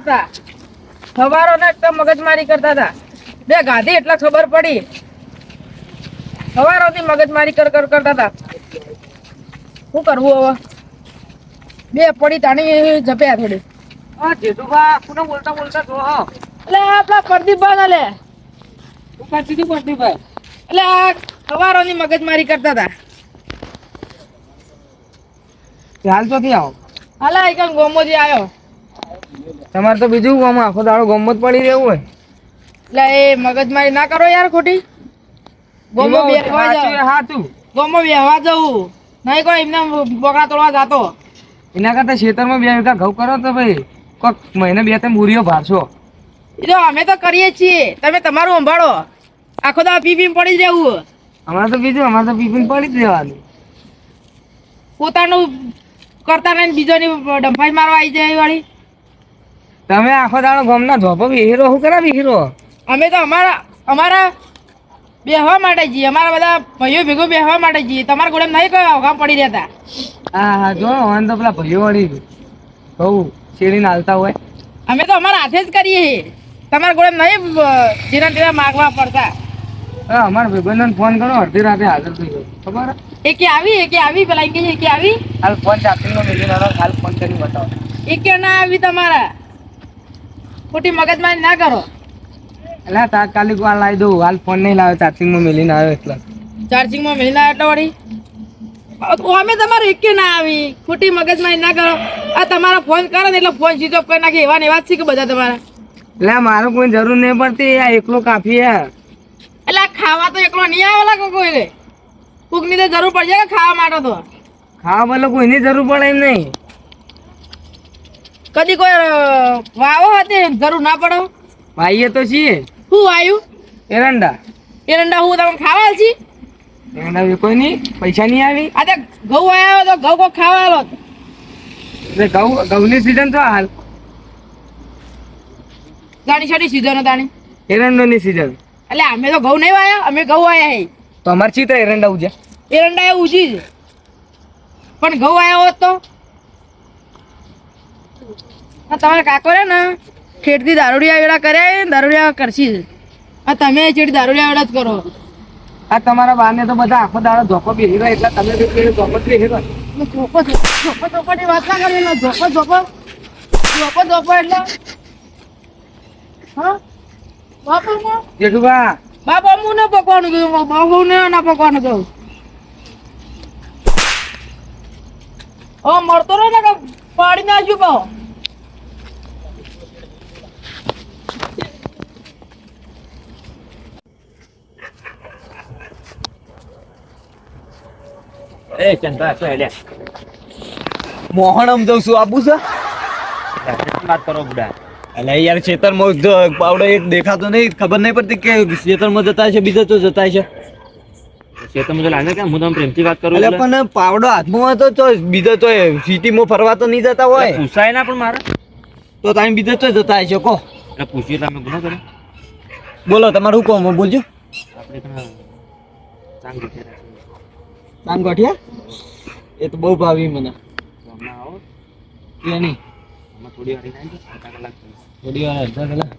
હતા. સવારો ને એકદમ મગજમારી કરતા હતા. બે ગાધી એટલે ખબર પડી. સવારોથી મગજમારી કર કર કરતા હતા. શું કરવું હવે? બે પડી તાણી જપ્યા થોડી. આ જેઠુભા કોને બોલતા બોલતા જો હો. એટલે આપણા પ્રદીપભાઈ ને લે. શું કરતી હતી પ્રદીપભાઈ? એટલે સવારોની મગજમારી કરતા હતા. હાલ ચોથી આવો. હાલા એક ગોમોજી આવ્યો તમારે તો બીજું ગામ આખો દાડો ગમત પડી રહેવું હોય. એટલે એ મગજમારી ના કરો યાર ખોટી. ગોમો બેહવા જાવ ગોમો બેહવા જવું નહીં કોઈ એમને બોકડા તોડવા જાતો. એના કરતા ખેતરમાં બે વીઘા ઘઉં કરો તો ભાઈ કોક મહિને બે ત્રણ બુરીઓ ભારશો. એ તો અમે તો કરીએ છીએ. તમે તમારું સંભાળો. આખો દાડો પીપીમ પડી જવું અમારે તો બીજું અમારે તો પીપીમ પડી જ જવાનું પોતાનું કરતા નહીં બીજોની ડંફાઈ મારવા આવી જાય વાળી. તમે આખો દાડો ગામના ધોપો વિહીરો શું કરા વિહીરો? અમે તો અમારા અમારા બેહવા માટે જઈએ. અમારા બધા ભાઈઓ ભેગું બેહવા માટે જઈએ. તમારા ગોળે નહીં કોઈ અવઘામ પડી રહેતા? હા હા જો હવે તો પેલા ભાઈઓ વળી બહુ શેરીને હાલતા હોય. અમે તો અમારા હાથે જ કરીએ. છીએ તમારા ગોળે નહીં ધીરા ધીરા માગવા પડતા. હા અમારા ભાઈબંધોને ફોન કરો અડધી રાતે હાજર થઈ ગયો ખબર? એક આવી એકે આવી પેલા એક આવી? હાલ ફોન ચાર્જિંગમાં મેળવી હાલ ફોન કરી બતાવો. એકે ના આવી તમારા. ખોટી મગજમારી ના કરો. એટલે તાત્કાલિક વાર લાવી દઉં. હાલ ફોન નહીં લાવ્યો ચાર્જિંગમાં મેળવીને આવ્યો એટલે ચાર્જિંગમાં મેળીને આવ્યો એટલે વળી? અમે તમારે એકે ના આવી. ખોટી મગજમારી ના કરો. આ તમારો ફોન કરે ને એટલે ફોન સ્વિચ ઓફ કરી નાખે. એવા ને એવા જ છે કે બધા તમારા? એટલે મારે કોઈ જરૂર નહીં પડતી. આ એકલો કાફી હે. એટલે ખાવા તો એકલો નહીં આવે લાગો કોઈ કોકની તો જરૂર પડશે ખાવા માટે તો? ખાવા બદલે કોઈની જરૂર પડે એમ નહીં. કદી કોઈ વાવો હતી જરૂર ના પડો ભાઈએ તો છીએ. શું આવ્યું એરંડા. એરંડા હું તમને ખાવા છી? એરંડા કોઈ નહીં પૈસા નહીં આવી. આ તે ઘઉં આવ્યો તો ઘઉં કોઈ ખાવા આલો. એટલે ઘઉં ઘઉંની સિઝન તો હાલ. ગાડી છાડી સિઝન તાણી. એરંડોની સિઝન એટલે અમે તો ઘઉં નહીં વાયા અમે ઘઉં વાયા હે. તો અમારે ચિત્ર એરંડા ઉજ્યા. એરંડા એ ઉજી જ પણ ઘઉં આવ્યો હોત તો? તમારા કાકો રે ને ખેડતી દારૂડિયા વેળા કર્યા દારૂડિયા કરશી. આ તમે ચેડી દારૂડિયા વેળા જ કરો. આ તમારા બાને તો બધા આખો દાડો ધોકો બેસી ગયો એટલે તમે બી પેલો ધોકો બેસી રહ્યો. ધોકો ધોકો ધોકો વાત ના કરી ધોકો ધોકો. ધોકો ધોકો એટલે હા? બાપુ જેઠુભા. બાપા હું ને પકવાનું કહ્યું બાપુ ને ના પકવાનું કહ્યું ઓ મળતો રહે ને પાડી નાખ્યું કહો એ ચંદ્રા છે લે. મોહણમ જઉં છું આપું છે? વાત કરો બુડા. એટલે યાર ખેતરમાં જો પાવડો એક દેખાતો નહીં ખબર નહીં પડતી કે ખેતરમાં જતા છે બીજા તો જતા છે. ચેતન મુજબ લાગે કે હું તમે પ્રેમથી વાત કરું એટલે એટલે પણ પાવડો હાથમાં હોય તો બીજા તો સિટીમાં ફરવા તો નહીં જતા હોય. પૂછાય ના પણ મારે. તો તમે બીજા તો જતા છે કહો એટલે પૂછ્યું તમે ગુનો કર્યો. બોલો તમારું કહો બોલજો. આપણે તમે ચાંગ ગોઠવ્યા નામ ગોઠિયા? એ તો બહુ ભાવી મને. કે નહીં થોડી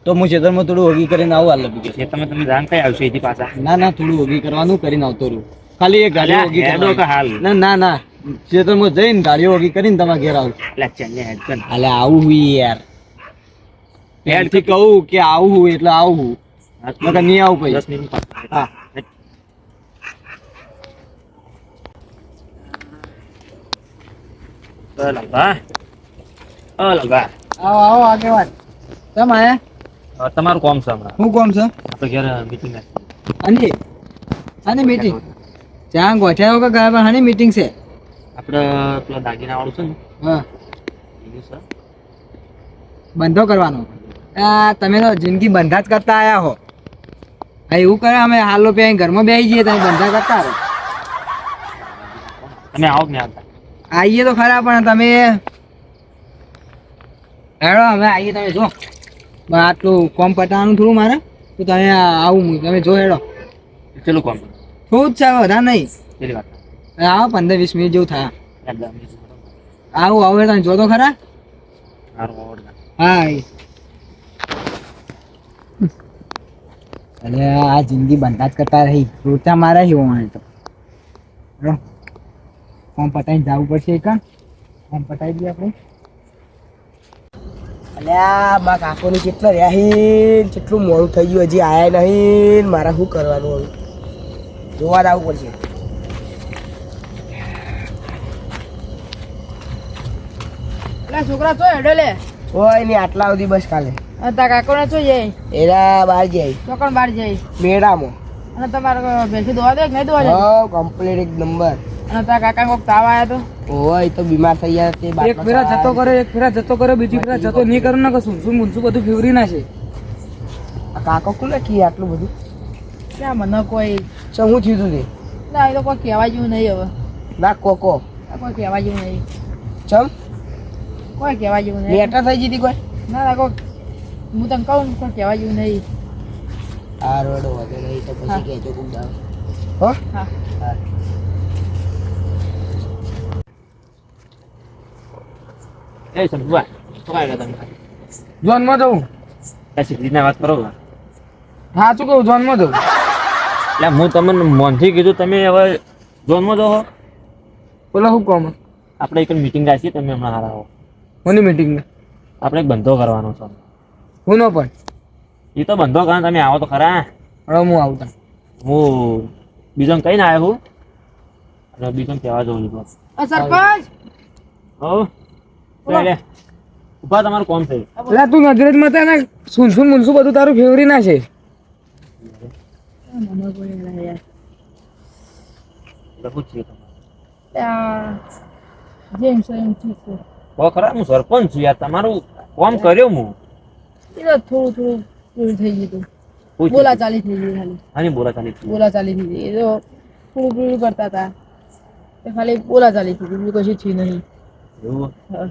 તો હું ખેતરમાં ઓગી કરીને આવું હાલ લગી ચેતનમાં તમે જાણ કઈ આવશે એથી પાછા? ના ના થોડું ઓગી કરવાનું કરીને આવતો રહું. ખાલી એક ગાડીઓ ઓગી હેડો હાલ? ના ના ના. ખેતરમાં જઈને ગાડીઓ ઓગી કરીને તમારા ઘેર આવું. એટલે હેડ કર. આવું હું યાર. પહેલથી કહું કે આવું એટલે આવું હું. નકર નહીં આવું પછી. હા. તો લગા ઓ લગા આવો આવો આગેવાન કેમ આયા તમારું કોમ છે હમણાં હું કોમ છે આપણે ઘેર મીટિંગ આની આની મીટિંગ ત્યાં ગોઠ્યા કે ગયા હાની મીટિંગ છે આપણે પેલા દાગીના વાળું છે ને હા એનું છે બંધો કરવાનો આ તમે તો જિંદગી બંધા જ કરતા આયા હો હા એવું કરે અમે હાલો પે ઘરમાં બેસી જઈએ તમે બંધા કરતા રહો તમે આવો કે આઈએ તો ખરા પણ તમે હેડો અમે આઈએ તમે જો. આટલું કોમ પટાવાનું થોડું મારે. તો તમે આવું તમે જો હેડો. કેટલું કોમ? થોડું જ છે વધારે નહીં. વાત? આવો પંદર વીસ મિનિટ જેવું થાય. આવું આવું તમે જો તો ખરા હા અરે આ જિંદગી બંધાજ કરતા રહી. રોટા મારા હિવો મને તો. ફોર્મ પટાઈને જવું પડશે એક ફોર્મ પટાઈ દઈએ આપણે. અલ્યા મારા કાકોની કેટલા રહ્યા હી કેટલું મોડું થઈ ગયું હજી આયા નહીં. મારા શું કરવાનું હવે? જોવા જ આવવું પડશે. એટલે છોકરા છો હેડો લે. આટલા સુધી બસ કાલે. તારા કાકોને શું જાય એના બહાર જાય. ચોકણ બહાર જાય. મેળામાં. અને તમારે ભેંસી દોવા દે કે નહીં દોવા જાય કમ્પ્લીટ એક નંબર. તારા કાકા કોક તાવ આવ્યો તો? ઓય તો બીમાર થઈ ગયા તે એક ફેરા જતો ચડાવ્યો. કરે એક ફેરા જતો કરે બીજી ફેરા જતો નહીં કરો ને કે શું? મુનસુન બધું ફેવરી ના છે? આ કાકો કોને કી આટલું બધું? ક્યાં મને કોઈ ચો હું થયું તું તે? ના એ તો કોઈ કહેવા જેવું નહીં હવે. ના કોકો. આ કોઈ કહેવા જેવું નહીં. ચમ? કોઈ કહેવા જેવું નહીં. લેટર થઈ જીતી કોઈ? ના ના કોઈ હું તને કહું કોઈ કહેવા જેવું નહીં. આ રોડો વધે તો પછી કહેજો કોક દાડો. હો? હા. હા. એ શંભુભાઈ શું કાંઈ તમે. જોનમાં જવું ત્યાં દીના વાત કરો. હા શું કહું જોનમાં જવું એટલે હું તમને મોનથી કીધું તમે હવે જોનમાં હો. બોલો શું કોમ આપણે એક મીટિંગ રાખીએ તમે હમણાં હારા આવો. કોની મીટિંગ આપણે એક બંધો કરવાનો છે. હું નો પણ? એ તો બંધો કરવાનો તમે આવો તો ખરા. હવે હું આવતા હું બીજોને કહીને આવ્યો હું અને બીજોને કહેવા જવું છું. સરપંચ! હો. ઊભા તમારું કોમ થઈ એટલે તું નજરેજમાં ને સુનસુન મુનસુન બધું તારું ફેવરી ના છે. હો હું સરપંચ છું યાર. તમારું કોમ કર્યો હું. એ થોડું થોડું પૂરું થઈ ગયું બોલા ચાલી થઈ ગઈ ખાલી. આની બોલા ચાલી બોલા ચાલી થઈ ગઈ. એ તો થોડું પૂરું કરતા હતા. ખાલી બોલા ચાલી થઈ ગઈ. બીજું કશું થયું નહીં. એવું? હા.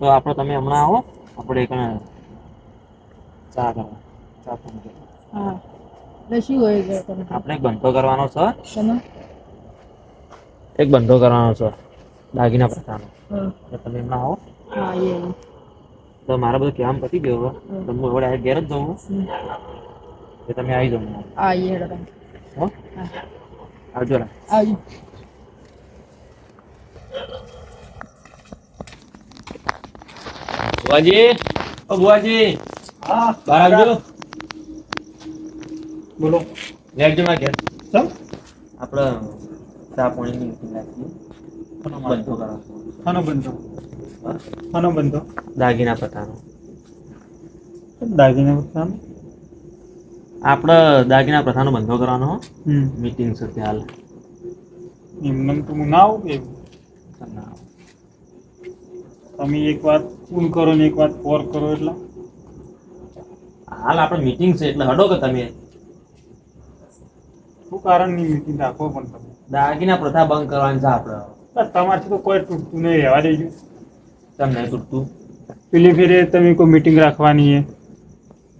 તો આપણે તમે હમણાં આવો આપણે એક ચા કરવા ચા પણ હા એટલે શું હોય કે આપણે એક બંધો કરવાનો છે. એક બંધો કરવાનો છે દાગીના હા. તમે હમણાં આવો. હા એ એ. તો મારા બધું કામ પતી ગયું હવે. તો હું હવે ઘેર જ જવું હમ. તમે આવી જાઓ. હા એ આવજો. બુઆજી? ઓ બુઆજી. હા. બહાર આવજો. બોલો. લેટજો માં ઘેર ચમ? આપણે ચા પાણીની meeting રાખીએ. બંધો કરવાનો ખાનો બંધો. ખાનો બંધો. દાગીના પ્રથાનો દાગીના કામ આપણે દાગીના પ્રથાનો બંધો કરવાનો મીટિંગ છે હાલ એમને તો હું ના આવું કે તમે એક વાત ફૂલ કરો ને એક વાત ફોર કરો એટલે? હાલ આપણે મીટિંગ છે એટલે હડો કે તમે. શું કારણની મીટિંગ રાખો પણ તમે? દાગીના પ્રથા બંધ કરવાની છે આપણે. તમારથી તો કોઈ તૂટતું નહીં રહેવા દેજો. તમને તૂટતું? પેલી ફેરે તમે કોઈ મીટિંગ રાખવાની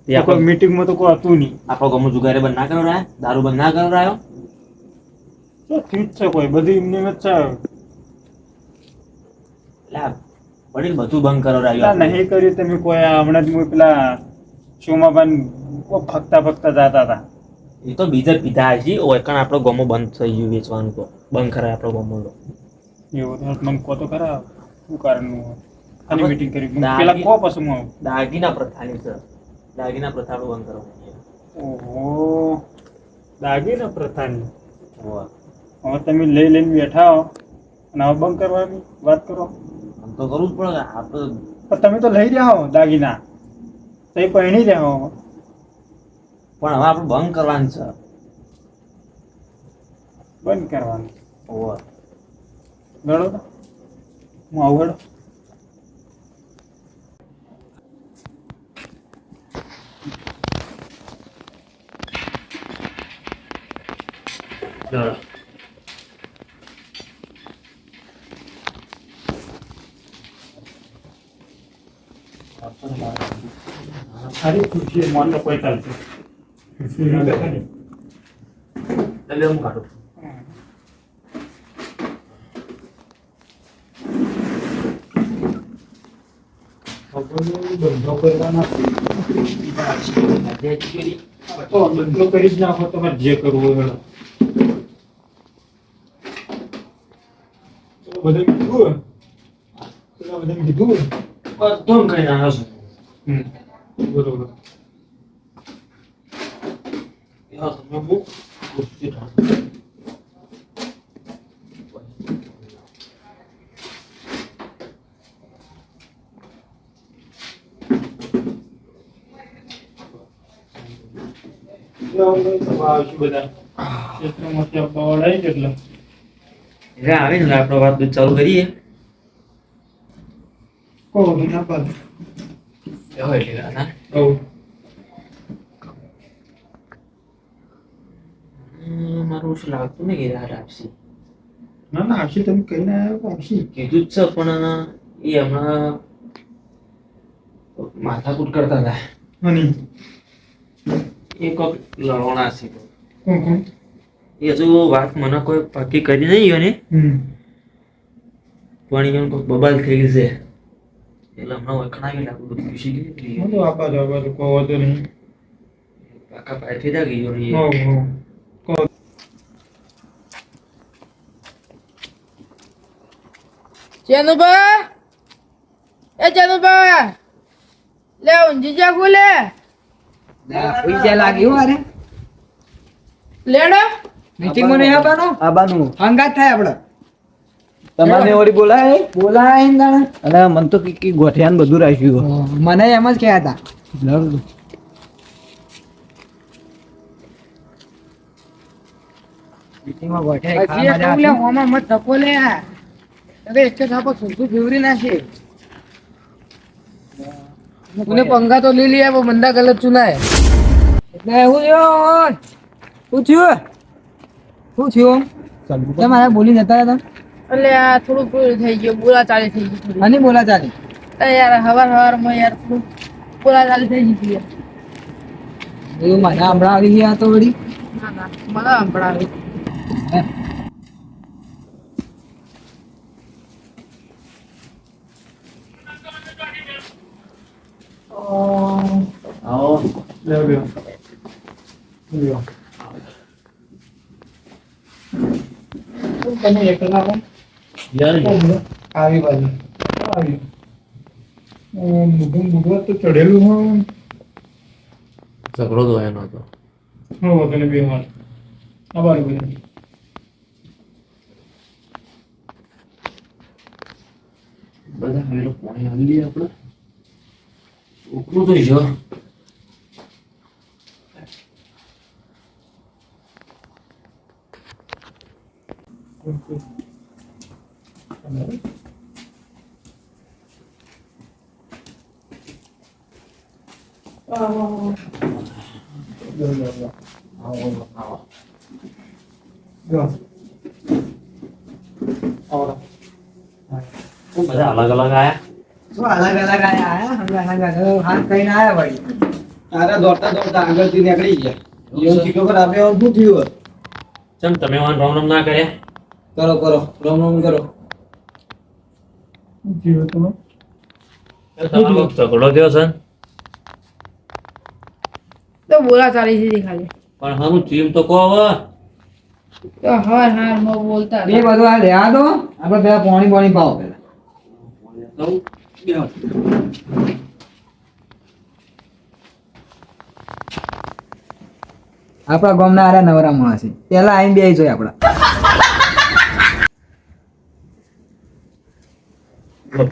છે? તો મીટિંગમાં તો કોઈ હતું નહીં. આપણો ગમો જુગારે બંધ ના કરાયો દારૂ બંધ ના કરાયો તો ઠીક છે કોઈ? બધી એમને જ છે વડીલ બધું બંધ કરો કરાયો નહીં કર્યું તમે કોઈ આ હમણાં જ હું પેલા શોમાં ફકતા ફકતા જતા હતા. એ તો બીજા પીધા હજી ઓય કણ આપણો ગમો બંધ થઈ ગયું વેચવાનું તો. બંધ કરાય આપણો ગમો તો. એવું તો મને કહો તો ખરા. શું કારણનું હોય મીટિંગ કરી. પેલા કહો પછી હું દાગીના પ્રથાની સર દાગીના પ્રથા આપણે બંધ કરો ઓહો. દાગીના પ્રથાની? હોવે. હવે તમે લઈ લઈને બેઠા હો. અને હવે બંધ કરવાની વાત કરો. આમ તો કરવું જ પડે આપણે પણ તમે તો લઈ રહ્યા હો દાગીના. તો એ પહેણી રહ્યા હો. પણ હવે આપણે બંધ કરવાનું છે. બંધ કરવાનું. ઓવર ગણો હું આવું હેડો સારી ખુરશી મોન તો કોઈ ચાલતું ખુરશી ન બેઠા ને. એટલે હું કાઢું બપોરનું બંધો કરવાના આજે જ કરી. તો બદલો કરી જ નાખો તમારે જે કરવું હોય હેડો. તો બધાને કીધું પેલા બધાને કીધું બધું કઈ નાખો છો હમ બરોબર. આપણે વાત બધું ચાલુ કરીએ. કહો એટલે વાત, હા. હઉ. હમ, મારું શું લાગતું ને કે રાત આપશે ના ના આવશે તમે કહીને આવ્યા તો આવશે કીધું જ છે પણ એ હમણાં માથાકૂટ કરતા હતા હની એ કોક લડવાના છે એ હજુ વાત મને કોઈ પાકી કરી નહીં હોય ને હમ પણ એને કોઈક બબાલ થઈ છે એટલે હમણાં વખણાવી લાગુ બધું પીસી ગઈ હું તો આપા જાવ બધું કહો વાંધો નહીં. પાકા પાય થઈ ગઈ ગયો ને હઉ એ. હઉ ચેનુભા એ ચેનુભા લે ઊંઘી જા ખુલે. પૈસા લાગ્યું અરે લેડો મીટિંગ નહીં આવવાનું આબાનું. હંગાત થાય આપણે તમારે વળી બોલાય? બોલાય એમ અને મને તો કઈ ગોઠિયાન બધું રાખ્યું મને એમ જ કહેતા હતા. પંખા તો લઈ લીયા મંદા બંદા ગલત ચુનાય. એટલે એવું થયું શું થયું? શું થયું? મારા બોલી જતા હતા. એટલે આ થોડું પૂરું થઈ ગયું બોલા ચાલી થઈ ગઈ થોડી. અને બોલા ચાલી યાર હવાર હવારમાં યાર થોડું બોલા ચાલી થઈ ગઈ યાર. એવું મને હમણાં આવી ગયા તો વળી? ના ના મને આવો. તમે એકલા આવો બાજુ. આવી તો ચડેલું હોય ઝઘડો તો એનો હતો. હો તને બે વાર. આભાર બધા. બધા હવે પાણી આવી લઈએ આપણે. છોકરું થઈ જો બધા અલગ અલગ આયા શું અલગ અલગ આયા આયા હંગા હંગા તો હાથ કઈને આયા વળી તારા દોડતા દોડતા આગળથી નીકળી ગયા એવું શીખો પર આપણે આવું શું થયું ચમ તમે વાન રામ રામ ના કર્યા કરો કરો રામ રામ કરો જીવો તમે તમારો ઝઘડો થયો છે? તો બોલા ચાલી ખાલી. પણ હારું ચીમ તો કહો હવે. તો હવાર હવારમાં બોલતા બે બધું આ લેવા દો. આપણે પેલા પાણી પાણી પાવ પેલા. આપણા ગામના આરા નવરા માણસ છે. પેલા આઈને બે જોઈએ આપડા લો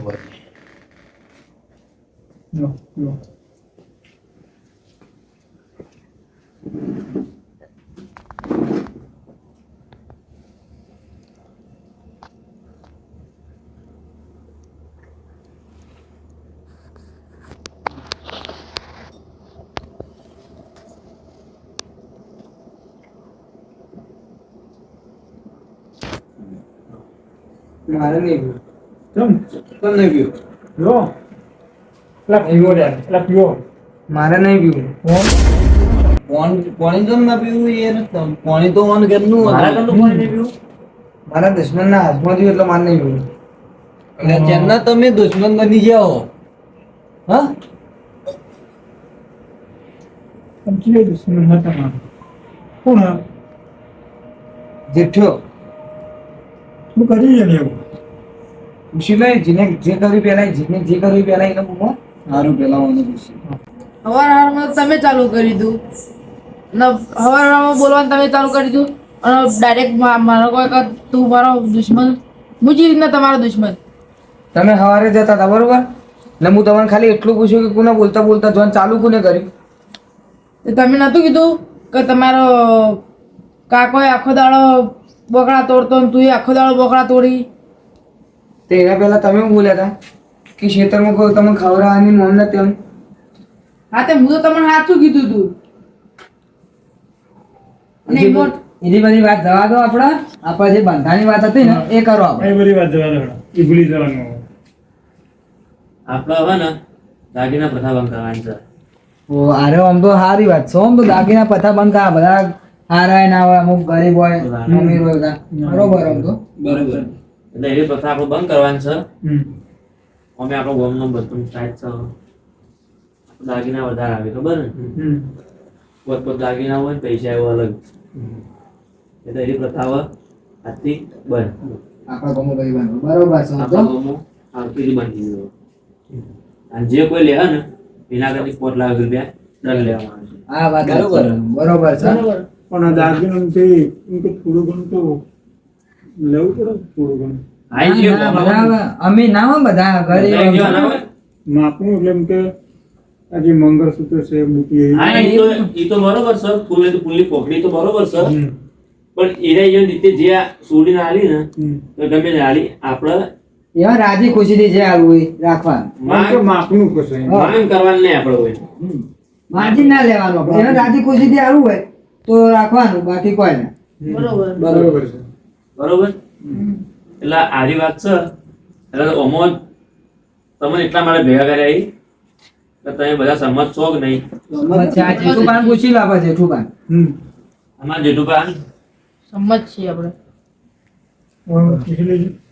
લો મારે નહીં ચમ પીવું પીવો પીવો મારે નહીં પીવું પાણી પાણી તો ના પીવું યાર પાણી તો ઓન ઘરનું મારા ઘરનું પાણી નહીં પીવું મારા દુશ્મન હાથમાં થયું એટલે મારે નહીં પીવું એટલે જેના તમે દુશ્મન બની ગયા હો હા દુશ્મન હતા મારા કોણ હા શું કરી છે એવું લે જેને જે કર્યું પેલા જેને જે કર્યું પેલા એને હું સારું પેલા મને ખુશી હવાર હવારમાં તમે ચાલુ કરી દીધું. ને હવાર હવારમાં બોલવાનું તમે ચાલુ કરી દીધું. અને ડાયરેક્ટ મારો કોઈ કે તું મારો દુશ્મન હું જે રીતના તમારો દુશ્મન. તમે સવારે જતા હતા બરોબર? ને હું તમને ખાલી એટલું પૂછ્યું કે કોને બોલતા બોલતા જોન ચાલુ કોને કર્યું? તમે નહોતું કીધું કે તમારો કાકોએ આખો દાડો બોકડા તોડતો ને તું આખો દાડો બોકડા તોડી? તો એના પહેલા તમે બોલ્યા હતા કે ખેતરમાં કોઈ તમે ખવડાવવાની ને તેમ? હા તે હું તો તમને સાચું કીધું તું. અને એની મોટ- એની બધી વાત જવા દો આપણે. આપણે જે બંધાની વાત હતી ને એ કરો આપણે. એ બધી વાત જવા દો એ ભૂલી જવાનું આપણે હવે ને દાગીના પ્રથા બંધ કરવાની છે. ઓ અરે આમ તો સારી વાત છે આમ તો દાગીના પથા બંધ કરવા બધા હારાય ના હોય અમુક ગરીબ હોય અમીર હોય બધા. બરોબર આમ તો. બરોબર. એટલે એવી પ્રથા આપણે બંધ કરવાની છે. અમે આપણો ગામનો બધું ટાઈટ છે. દાગીના વધારે આવે ખબર ને? પોત પોત દાગીના હોય પૈસા એવો અલગ. એટલે એવી પ્રથા આજથી બંધ. આપણા ગમો ભાઈ બનો બરોબર છે આપણા ગામમાં આવતીથી બંધ થઈ ગયો. અને જે કોઈ લેવા ને એના કરતી પોત લાખ રૂપિયા દંડ લેવામાં આવે છે. આ વાત બરોબર. બરોબર છે. પણ કે થોડું ઘણું તો લેવું પડે ને થોડું ઘણું. આઈ ગયો ના, ગામમાં. ના બધા બધા ગરીબ ગયો ના હોય. માપનું એટલે એમ કે આ જે મંગળસૂત્ર છે બુટી હા એ તો એ તો બરોબર છે ફૂલે તો ફૂલની પોકડી તો બરોબર છે પણ એના એ રીતે જે આ સોડીને આલી ને. તો ગમે તે આલી આપણે રાજી ખુશીથી જે આવું હોય રાખવાનું. માપનું કશું. માંગ કરવાનું નહીં આપણે હોય. માર્જિન ના લેવાનું. આપણે એને રાજી ખુશીથી આવું હોય તો રાખવાનું. બાકી કોઈ ના. બરોબર. બરોબર છે. બરોબર? એટલે આરી વાત છે. એટલે ઓમો તમને એટલા માટે ભેગા કર્યા એ કે તમે બધા સંમત છો કે નહીં? જેઠુભાન પૂછી લાવા જેઠુભાન. અમારા જેઠુભાઈ? સંમત છીએ આપણે.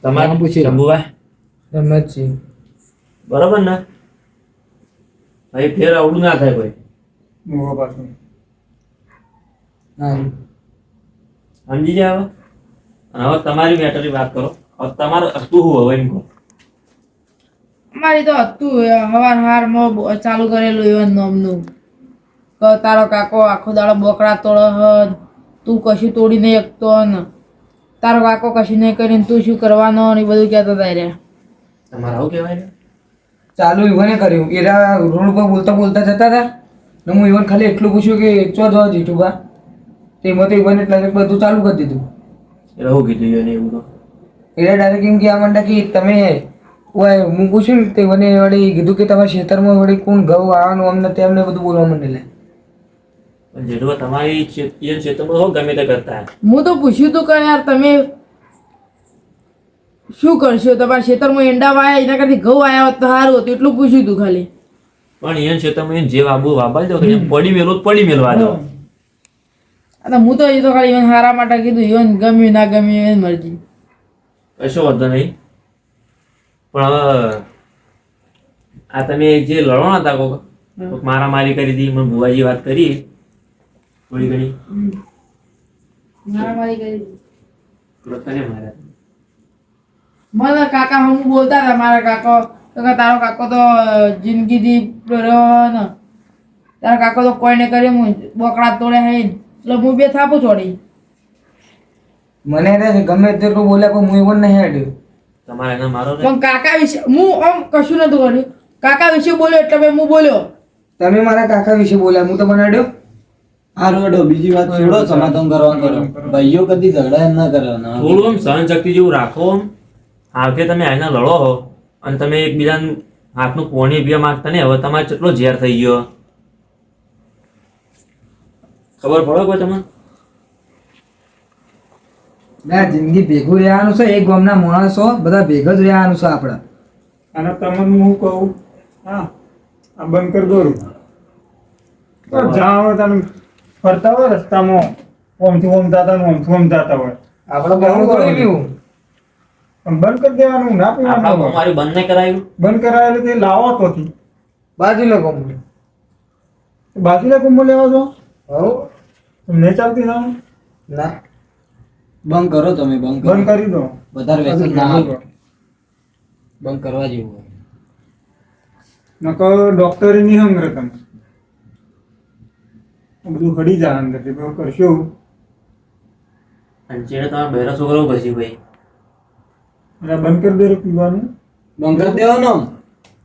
તમારે પૂછી. શંભુભાઈ રમત છે બરોબર ને? ભાઈ ફેર આવડું ના થાય ભાઈ પાછું. સમજી જાય હવે? અને હવે તમારી મેટરની વાત કરો. હવે તમારે હું હવે એમ કહો. અમારી તો હતું હવાર હાર મો ચાલુ કરેલું એવું નોમનું. તારો કાકો આખો દાડો બોકડા તોડો હ તું કશું તોડી નહીં શકતો ને તારો કાકો કશું નહીં કરીને તું શું કરવાનો ને બધું કહેતો હતા રે. તમારે આવું કહેવાય ને? ચાલુ ઈવને કર્યું? એરા રોડ ઉપર બોલતા બોલતા જતા હતા. ને હું ઈવન ખાલી એટલું પૂછ્યું કે ચો જો જીઠુભા તેમાં તો ઈવન એટલે બધું ચાલુ કરી દીધું. એટલે હું કીધું એને એવું તો. એરા ડાયરેક્ટ એમ કહેવા માંડ્યા કે તમે ઓય હું પૂછ્યું ને તે મને વળી કીધું કે તમારા વળી કોણ ઘઉં આવવાનું અમને તેમને બધું બોલવા માંડેલા. પણ તમારી એ ક્ષેત્રમાં હો ગમે તે કરતા. હું તો પૂછ્યું તો કે યાર તમે શું કરશો? તમારા ખેતરમાં એંડા વાયા એના કરતી ઘઉં આવ્યા હોત તો સારું હતું એટલું પૂછ્યું તું ખાલી. પણ એ ક્ષેત્રમાં જે વાબુ વાબાઈ દો પડી મેલો પડી મેલવા દો. અને હું તો એ તો ખાલી ઈવન હારા માટે કીધું ઈવન ગમ્યું ના ગમ્યું એની મરજી. કશો વાંધો નહીં. પણ હવે આ તમે જે લડવાના હતા કોક મારા મારામારી કરી હતી મને ભુવાજી વાત કરી. થોડી ઘણી. મારામારી કરી તને મને કાકા હું બોલતા હતા મારા કાકો. તો કે તારો કાકો તો જિંદગીથી રહ્યો ને. તારો કાકો તો કોઈને કર્યું હું બોકડા તોડે હે એટલે હું બે થાપો છોડી મને એને ગમે તેટલું બોલ્યા પણ હું એવું નહીં હાડ્યો તમારે એને મારો પણ કાકા વિશે હું આમ કશું નતું કર્યું. કાકા વિશે બોલ્યો એટલે મેં હું બોલ્યો. તમે મારા કાકા વિશે બોલ્યા હું તમને બનાડ્યો હારું હેડો બીજી વાત છોડો સમાધાન કરવાનું કરો. ભાઈઓ કદી ઝઘડા એમ ના કરવાના થોડું આમ સહન શક્તિ જેવું રાખો આમ. હાલકે તમે આઈને લડો હો. અને તમે એકબીજાને હાથનું પોણી પીવા માંગતા ને હવે તમારે કેટલો ઝેર થઈ ગયો. ખબર પડે કોઈ તમને? ના જિંદગી ભેગું રહેવાનું છે. એક ગામના માણસો બધા ભેગા જ રહેવાનું છે આપણે. અને તમને હું કહું હા આ બંધ કરી દોરું તો જ્યાં હોય ફરતા હોય રસ્તામાં ઓમથી ઓમ જાતા ને ઓમથી ઓમ જાતા હોય. આપણે બહુ કરી ગયું. પણ બંધ કરી દેવાનું ના પીવાનું. મારી બંધ નહીં કરાયું? બંધ કરાયેલું તે લાવો તોથી. બાજુ લોકો બાજુના કુંભ લેવા જો હો નહીં ચાલતી ના ના. બંધ કરો તમે બંધ કરો. બંધ કરી દો. વધારે વ્યસન ના આવે બંધ કરવા જેવું હોય. નકો ડોક્ટરની હંગરે તમે. બધું હડી જાય અંદરથી પછી કરશો અને જેને તમારે બહેરા છોકરાઓ પછી ભાઈ. એટલે બંધ કરી દે પીવાનું. બંધ કરી દેવાનો.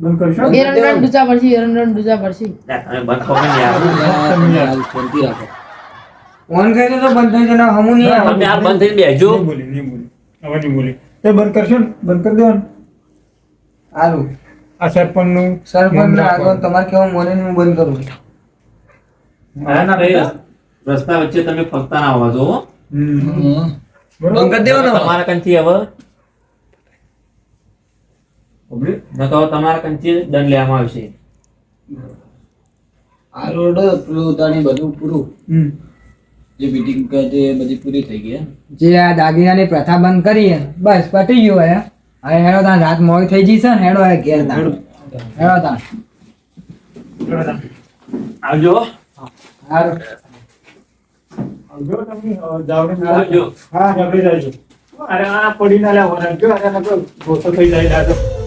બંધ કરશો? એરંડન ડૂચા પડશે એરંડન ડૂચા પડશે તમે બંધ કરો ને યાર તમે હાલ શાંતિ રાખો. ફોન કરી દો તો બંધ થઈ જશે હમુ નહીં આવે. તમે આ બંધ થઈ બેજો નહીં બોલી નહીં બોલી. હવે નહીં બોલી. તે બંધ કરશો ને? બંધ કરી દેવાનું. હારું આ સરપંચનું સરપંચ ના આગળ તમારે કેવું મને હું બંધ કરું. ના રસ્તા વચ્ચે તમે ફરતા ના આવવા જો? બંધ કરી દેવાનો. તમારા કંથી હવે. ન તો તમારા કંથી દંડ લેવામાં આવશે. આ રોડ પેલું બધું પૂરું. હમ. જે મીટિંગ કે તે બધી પૂરી થઈ ગઈ જે આ દાગીનાની પ્રથા બંધ કરી બસ પટી ગયું હવે. હવે હેડો તાણ રાત મોડી થઈ જશે છે ને હેડો હવે ઘેર તાન હેડો. તાણ. આવજો. હારું. આવજો તમે હા અરે આ પડી ના લેવાના જો અરે ગોતો થઈ જાય દાદો.